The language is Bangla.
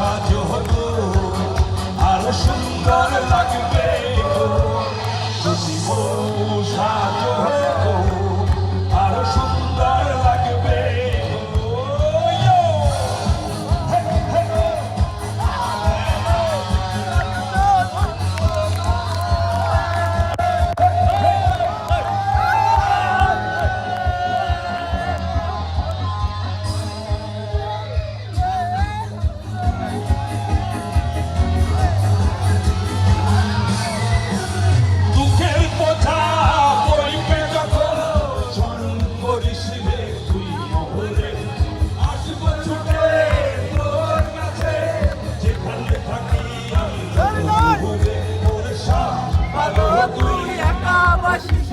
সাজো হতো আরও সুন্দর লাগবে যদি সাজো হতো তুই একা বাসিস